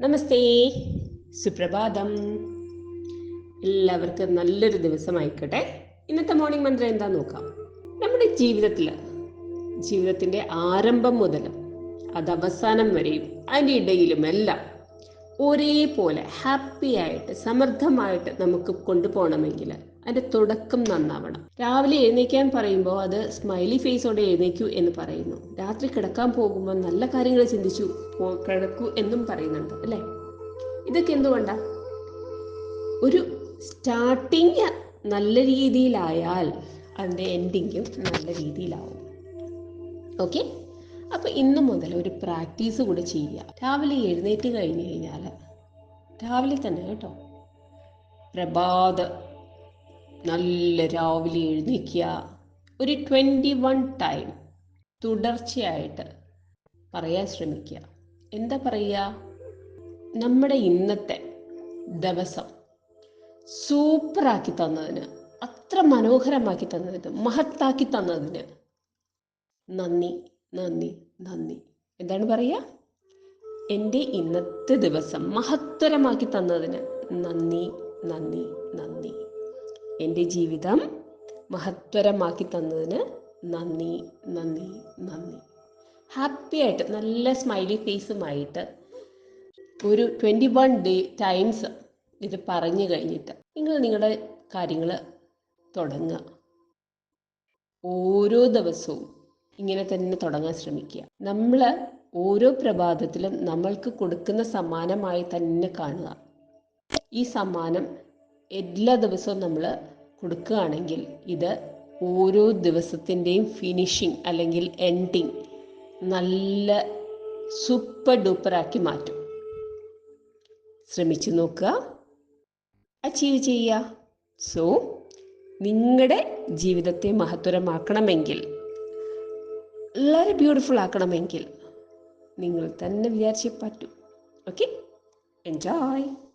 നമസ്തേ. സുപ്രഭാതം. എല്ലാവർക്കും നല്ലൊരു ദിവസമായിക്കോട്ടെ. ഇന്നത്തെ മോർണിംഗ് മന്ത്രം എന്താ നോക്കാം. നമ്മുടെ ജീവിതത്തിൽ ജീവിതത്തിന്റെ ആരംഭം മുതൽ അത് അവസാനം വരെയും അതിന്റെ ഇടയിലുമെല്ലാം ഒരേപോലെ ഹാപ്പി ആയിട്ട് സമൃദ്ധമായിട്ട് നമുക്ക് കൊണ്ടുപോകണമെങ്കിൽ അതിന്റെ തുടക്കം നന്നാവണം. രാവിലെ എഴുന്നേക്കാൻ പറയുമ്പോൾ അത് സ്മൈലി ഫേസോടെ എഴുന്നേക്കൂ എന്ന് പറയുന്നു. രാത്രി കിടക്കാൻ പോകുമ്പോൾ നല്ല കാര്യങ്ങൾ ചിന്തിച്ചു കിടക്കൂ എന്നും പറയുന്നുണ്ട് അല്ലേ? ഇതൊക്കെ എന്തുകൊണ്ടാ? ഒരു സ്റ്റാർട്ടിങ് നല്ല രീതിയിലായാൽ അതിന്റെ എൻഡിങ്ങും നല്ല രീതിയിലാവും. ഓക്കെ അപ്പോൾ ഇന്നു മുതൽ ഒരു പ്രാക്ടീസ് കൂടെ ചെയ്യുക. രാവിലെ എഴുന്നേറ്റ് കഴിഞ്ഞു കഴിഞ്ഞാൽ രാവിലെ തന്നെ കേട്ടോ. പ്രഭാത നല്ല രാവിലെ എഴുന്നേക്കുക. ഒരു ട്വന്റി വൺ ടൈം തുടർച്ചയായിട്ട് പറയാൻ ശ്രമിക്കുക. എന്താ പറയുക? നമ്മുടെ ഇന്നത്തെ ദിവസം സൂപ്പറാക്കി തന്നതിന് അത്ര മനോഹരമാക്കി തന്നതിന് മഹത്താക്കി തന്നതിന് നന്ദി. നന്ദി നന്ദി. എന്താണ് പറയുക എന്റെ ഇന്നത്തെ ദിവസം മഹത്തരമാക്കി തന്നതിന് നന്ദി നന്ദി നന്ദി. എന്റെ ജീവിതം മഹത്തരമാക്കി തന്നതിന് നന്ദി നന്ദി നന്ദി. ഹാപ്പി ആയിട്ട് നല്ല സ്മൈലി ഫേസുമായിട്ട് ഒരു ട്വന്റി വൺ ഡേ ടൈംസ് ഇത് പറഞ്ഞു കഴിഞ്ഞിട്ട് നിങ്ങൾ നിങ്ങളുടെ കാര്യങ്ങൾ തുടങ്ങുക. ഓരോ ദിവസവും ഇങ്ങനെ തന്നെ തുടങ്ങാൻ ശ്രമിക്കുക. നമ്മൾ ഓരോ പ്രഭാതത്തിലും നമ്മൾക്ക് കൊടുക്കുന്ന സമ്മാനമായി തന്നെ കാണുക. ഈ സമ്മാനം എല്ലാ ദിവസവും നമ്മൾ കൊടുക്കുകയാണെങ്കിൽ ഇത് ഓരോ ദിവസത്തിന്റെയും ഫിനിഷിങ് അല്ലെങ്കിൽ എൻഡിങ് നല്ല സൂപ്പർ ഡൂപ്പറാക്കി മാറ്റും. ശ്രമിച്ചു നോക്കുക. അച്ചീവ് ചെയ്യുക. സോ നിങ്ങളുടെ ജീവിതത്തെ മഹത്വരമാക്കണമെങ്കിൽ വളരെ ബ്യൂട്ടിഫുൾ ആക്കണമെങ്കിൽ നിങ്ങൾ തന്നെ വിചാരിച്ചേ പറ്റൂ. Okay enjoy